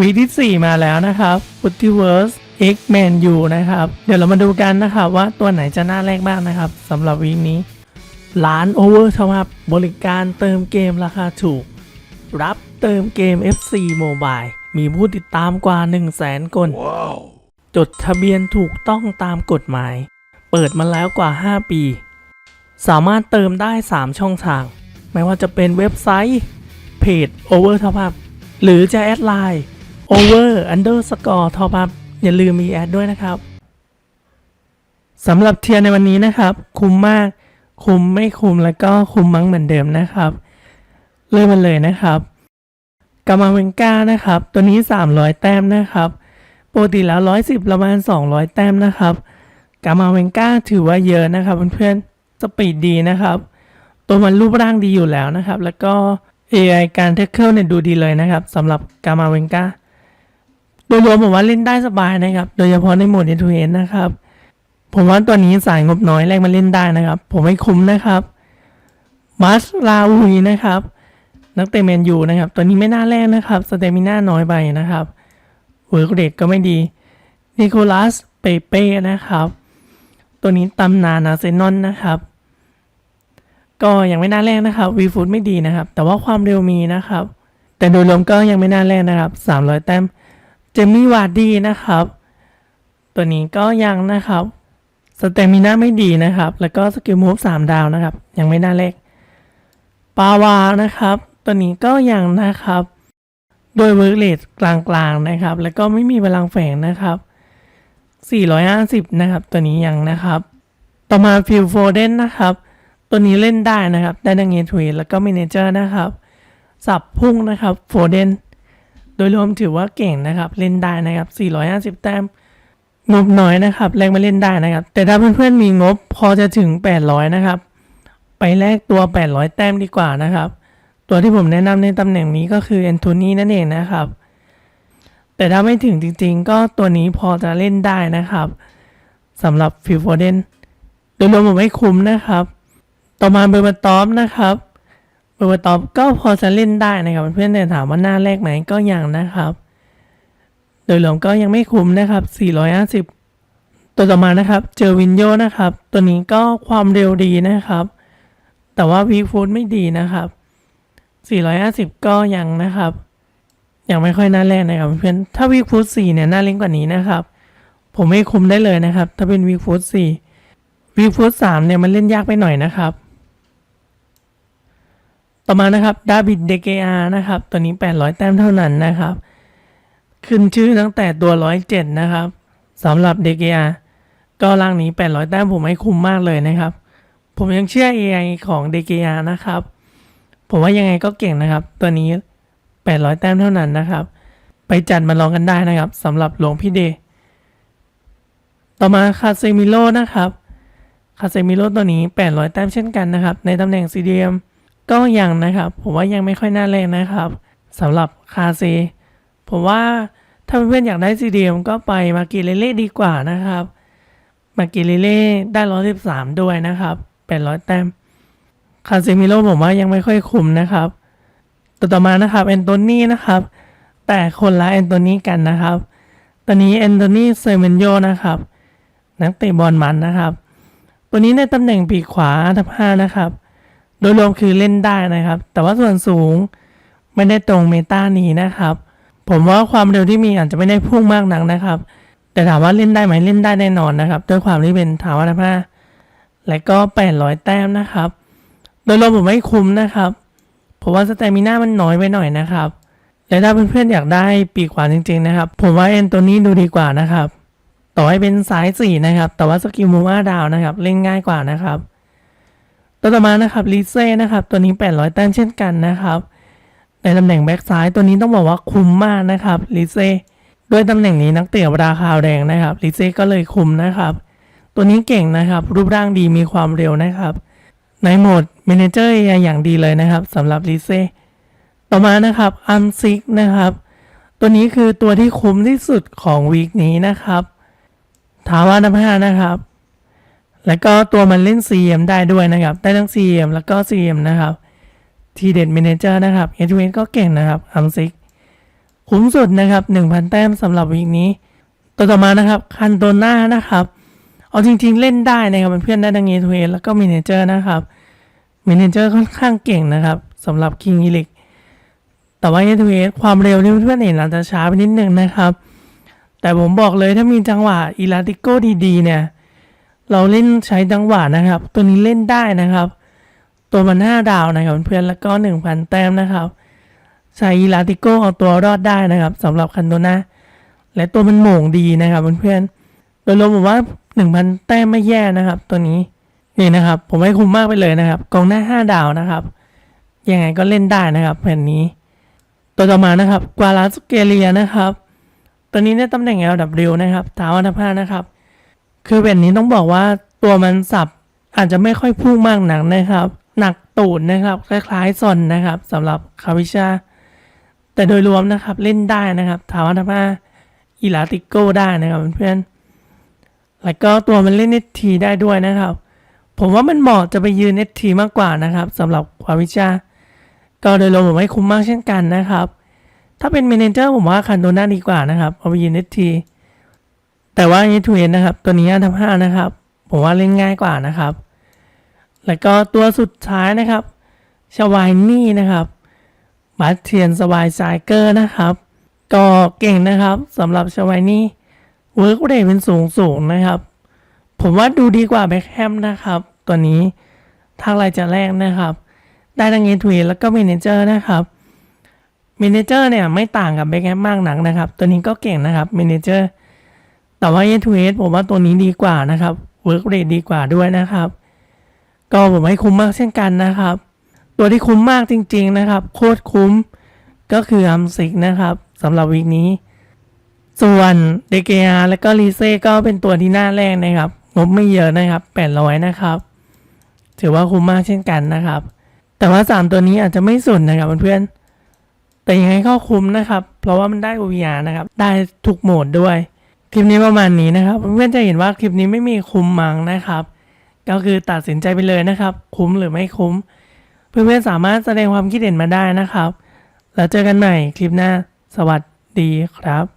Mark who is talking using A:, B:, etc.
A: วีที่ 4 มาแล้วนะครับ p u t t i v e r s e X Man U นะครับ เดี๋ยวเรามาดูกันนะครับว่าตัวไหนจะน่าแรกบ้างนะครับสำหรับวีคนี้ ร้าน Over Top Up บบริการเติมเกมราคาถูก รับเติมเกม FC Mobile มีผู้ติดตามกว่า 1 0 0 0 0แสนคนจดทะเบียนถูกต้องตามกฎหมาย เปิดมาแล้วกว่า 5 ปี สามารถเติมได้ 3 ช่องทาง ไม่ว่าจะเป็นเว็บไซต์ เพจ Over Top Up หรือจะแอดไลน์ Over Underscore Top Up อย่าลืมมีแอดด้วยนะครับสำหรับเทียร์ในวันนี้นะครับ คุ้มมาก คุ้มไม่คุ้มแล้วก็คุ้มมั้งเหมือนเดิมนะครับ เริ่มมันเลยนะครับกามาเวนก้านะครับ ตัวนี้ 300 แต้มนะครับปกติแล้ว 110 ประมาณ 200 แต้มนะครับกามาเวนก้าถือว่าเยอะนะครับเพื่อนๆสปีดดีนะครับ ตัวมันรูปร่างดีอยู่แล้วนะครับ แล้วก็ AI การเทคเกิลเนี่ยดูดีเลยนะครับสำหรับกามาเวนก้า โดยรวมผมว่าเล่นได้สบายนะครับ โดยเฉพาะในโหมด e ทูเอนนะครับ ผมว่าตัวนี้สายงบน้อยแรกมาเล่นได้นะครับ ผมไม่คุ้มนะครับมัสลาวีนะครับ นักเตะแมนยูนะครับ ตัวนี้ไม่น่าแรกนะครับสเตมิน่าน้อยไปนะครับเวิร์กเรทก็ไม่ดีนิโคลัสเปเป้นะครับ ตัวนี้ตำนานอาเซนอลนะครับ ก็ยังไม่น่าแรกนะครับวีฟูดไม่ดีนะครับ แต่ว่าความเร็วมีนะครับ แต่โดยรวมก็ยังไม่น่าแรกนะครับ 300 แต้ม เจมี่วาร์ดี้นะครับ ตัวนี้ก็ยังนะครับสเตมิน่าไม่ดีนะครับ แล้วก็สกิลมูฟ3ดาวนะครับ ยังไม่น่าแรกปาวานะครับ ตัวนี้ก็ยังนะครับ โดยเวิร์กเลทกลางๆนะครับ แล้วก็ไม่มีพลังแฝงนะครับ 450 นะครับ ตัวนี้ยังนะครับ ต่อมาฟิลโฟเดนนะครับ ตัวนี้เล่นได้นะครับ ได้ดังเงทวีแล้วก็มเนเจอร์นะครับ สับพุ่งนะครับโฟเดน โดยรวมถือว่าเก่งนะครับ เล่นได้นะครับ 450 แต้ม งบน้อยนะครับแรงมาเล่นได้นะครับ แต่ถ้าเพื่อนๆมีงบพอจะถึง 800 นะครับ ไปแลกตัว 800 แต้มดีกว่านะครับ ตัวที่ผมแนะนำในตำแหน่งนี้ก็คือแอนโทนีนั่นเองนะครับ แต่ถ้าไม่ถึงจริงๆ ก็ตัวนี้พอจะเล่นได้นะครับสำหรับฟิลโฟเดนโดยรวมผมไม่คุ้มนะครับ ต่อมาเบอร์มาตอฟนะครับ เบอร์มาตอฟก็พอจะเล่นได้นะครับเพื่อนแต่ถามว่าหน้าแรกไหมก็ยังนะครับ โดยรวมก็ยังไม่คุ้มนะครับ 450 ตัวต่อมานะครับ เจอวินโยนะครับ ตัวนี้ก็ความเร็วดีนะครับ แต่ว่าวีฟูดไม่ดีนะครับ 450 ก็ยังนะครับ ยังไม่ค่อยน่าแรกนะครับเพื่อนถ้าวีฟูด4เนี่ยน่าเล่นกว่านี้นะครับ ผมไม่คุ้มได้เลยนะครับ ถ้าเป็นวีฟูด4วีฟูด3เนี่ยมันเล่นยากไปหน่อยนะครับ ต่อมานะครับดาบิดเดเกอานะครับ ตัวนี้ 800 แต้มเท่านั้นนะครับ ขึ้นชื่อตั้งแต่ตัว 107 นะครับสำหรับเดเกอาก็ร่างนี้ 800 แต้มผมให้คุ้มมากเลยนะครับ ผมยังเชื่อ AI ของ DKR นะครับ ผมว่ายังไงก็เก่งนะครับ ตัวนี้ 800 แต้มเท่านั้นนะครับ ไปจัดมาลองกันได้นะครับสำหรับหลวงพี่เด ต่อมาคาเซมิโลนะครับคาเซมิโลตัวนี้ 800 แต้มเช่นกันนะครับ ในตำแหน่งซีเดียม ก็ยังนะครับ ผมว่ายังไม่ค่อยน่าแรงนนะครับสำหรับคาเซผมว่าถ้าเพื่อนๆอยากได้ CDM ก็ไปมากิเลเล่ดีกว่านะครับ มากิเลเล่ได้113ด้วยนะครับ800แต้มคาเซมิโลผมว่ายังไม่ค่อยคุ้มนะครับตัวต่อมานะครับแอนโทนีนะครับ แต่คนละแอนโทนีกันนะครับ ตอนนี้แอนโทนีเซเมนโยนะครับ นักเตะบอลมันนะครับ ตัวนี้ในตำแหน่งปีกขวาอันดับ5นะครับ โดยรวมคือเล่นได้นะครับ แต่ว่าส่วนสูงไม่ได้ตรงเมตานี้นะครับ ผมว่าความเร็วที่มีอาจจะไม่ได้พุ่งมากนักนะครับ แต่ถามว่าเล่นได้ไหมเล่นได้แน่นอนนะครับ ด้วยความที่เป็นถาวรภาและก็ 800 แต้มนะครับ โดยรวมผมไม่คุ้มนะครับ เพราะว่าสเตมิน่ามันน้อยไปหน่อยนะครับ และถ้าเพื่อนๆอยากได้ปีกขวาจริง ๆนะครับ ผมว่าเอ็นตัวนี้ดูดีกว่านะครับ ต่อให้เป็นสายสี่นะครับ แต่ว่าสกิลมูว่าดาวนะครับ เล่นง่ายกว่านะครับ ตัวต่อมานะครับลิเซ่นะครับตัวนี้ 800 แต้มเช่นกันนะครับในตำแหน่งแบ็กซ้ายตัวนี้ต้องบอกว่าคุ้มมากนะครับลิเซ่ด้วยตำแหน่งนี้นักเตะราคาแรงนะครับลิเซ่ก็เลยคุ้มนะครับ ตัวนี้เก่งนะครับ รูปร่างดีมีความเร็วนะครับ ในโหมด Manager AI อย่างดีเลยนะครับสำหรับลิเซ่ต่อมานะครับอัมซิกนะครับ ตัวนี้คือตัวที่คุ้มที่สุดของวีคนี้นะครับถามว่าน้ำห้านะครับ แล้วก็ตัวมันเล่น CM ได้ด้วยนะครับ ได้ทั้ง CM แล้วก็ CM นะครับทีเด็ด Manager นะครับ a อ n ก็เก่งนะครับอัมซิกคุ้มสุดนะครับ 1,000 แต้มสำหรับวีคนี้ ตัวต่อมานะครับคันโตน่านะครับ เอาจริงๆเล่นได้นะครับเพื่อนๆได้ดังเอทูเอแล้วก็มินเจอร์นะครับมินเจอร์ค่อนข้างเก่งนะครับสำหรับคิงอีลิกแต่ว่าเอทูเอความเร็วที่เพื่อนๆเห็นอาจจะช้าไปนิดนึงนะครับ แต่ผมบอกเลยถ้ามีจังหวะอีลาติโกดีๆเนี่ย เราเล่นใช้จังหวะนะครับ ตัวนี้เล่นได้นะครับ ตัวมันห้าดาวนะครับเพื่อนแล้วก็หนึ่งพันแต้มนะครับใช้ลาติโกเอาตัวรอดได้นะครับสำหรับคันโตนาและตัวมันโหม่งดีนะครับเพื่อนๆโดยรวมผมว่าหนึ่งพันแต้มไม่แย่นะครับ ตัวนี้นี่นะครับ ผมให้คุ้มมากไปเลยนะครับกองหน้าห้าดาวนะครับยังไงก็เล่นได้นะครับแผ่นนี้ ตัวต่อมานะครับกวาลาสเกเลียนะครับ ตัวนี้ในตำแหน่ง LW นะครับเท้าอันดับห้านะครับ คือแผ่นนี้ต้องบอกว่าตัวมันสับอาจจะไม่ค่อยพุ่งมากหนักนะครับ หนักตูดนะครับคล้ายๆซอนนะครับสำหรับคาวิชา แต่โดยรวมนะครับเล่นได้นะครับถามว่าทำไมอีลาติโก้ได้นะครับเพื่อนๆแล้วก็ตัวมันเล่นเอทีได้ด้วยนะครับ ผมว่ามันเหมาะจะไปยืนเอทีมากกว่านะครับสำหรับคาวิชา ก็โดยรวมผมให้คุ้มมากเช่นกันนะครับ ถ้าเป็นเมนเจอร์ผมว่าคันโดน่าดีกว่านะครับเอาไปยืนเอที แต่ว่าเอทูเนนะครับ ตัวนี้อับห้านะครับ ผมว่าเล่นง่ายกว่านะครับ แล้วก็ตัวสุดท้ายนะครับชวายนี่นะครับบัตเทียนสวายไซเกอร์นะครับ ก็เก่งนะครับสำหรับชวายนี่เวิร์กเรทเป็นสูงสูงนะครับ ผมว่าดูดีกว่าแบ็คแฮมนะครับ ตัวนี้ถ้าอะไรจะแรกนะครับ ได้ทั้งเอทูเแล้วก็เมนเจอร์นะครับเมนเจอร์เนี่ยไม่ต่างกับแบ็คแฮมมากหนักนะครับ ตัวนี้ก็เก่งนะครับเมนเจอร์ แต่ว่า A to S ผมว่าตัวนี้ดีกว่านะครับ Work Rate ดีกว่าด้วยนะครับ ก็ผมให้คุ้มมากเช่นกันนะครับ ตัวที่คุ้มมากจริง ๆนะครับ โคตรคุ้มก็คืออัมซิกนะครับสำหรับวีคนี้ ส่วนเดเกียและก็ลีเซ่ก็เป็นตัวที่น่าแรกนะครับ งบไม่เยอะนะครับ800นะครับ ถือว่าคุ้มมากเช่นกันนะครับ แต่ว่า 3 ตัวนี้อาจจะไม่สุดนะครับเพื่อนๆแต่ยังไงก็คุ้มนะครับ เพราะว่ามันได้ OVR นะครับ ได้ทุกโหมดด้วย คลิปนี้ประมาณนี้นะครับเพื่อนจะเห็นว่าคลิปนี้ไม่มีคุ้มมังนะครับ ก็คือตัดสินใจไปเลยนะครับ คุ้มหรือไม่คุ้ม เพื่อนๆสามารถแสดงความคิดเห็นมาได้นะครับ แล้วเจอกันใหม่คลิปหน้า สวัสดีครับ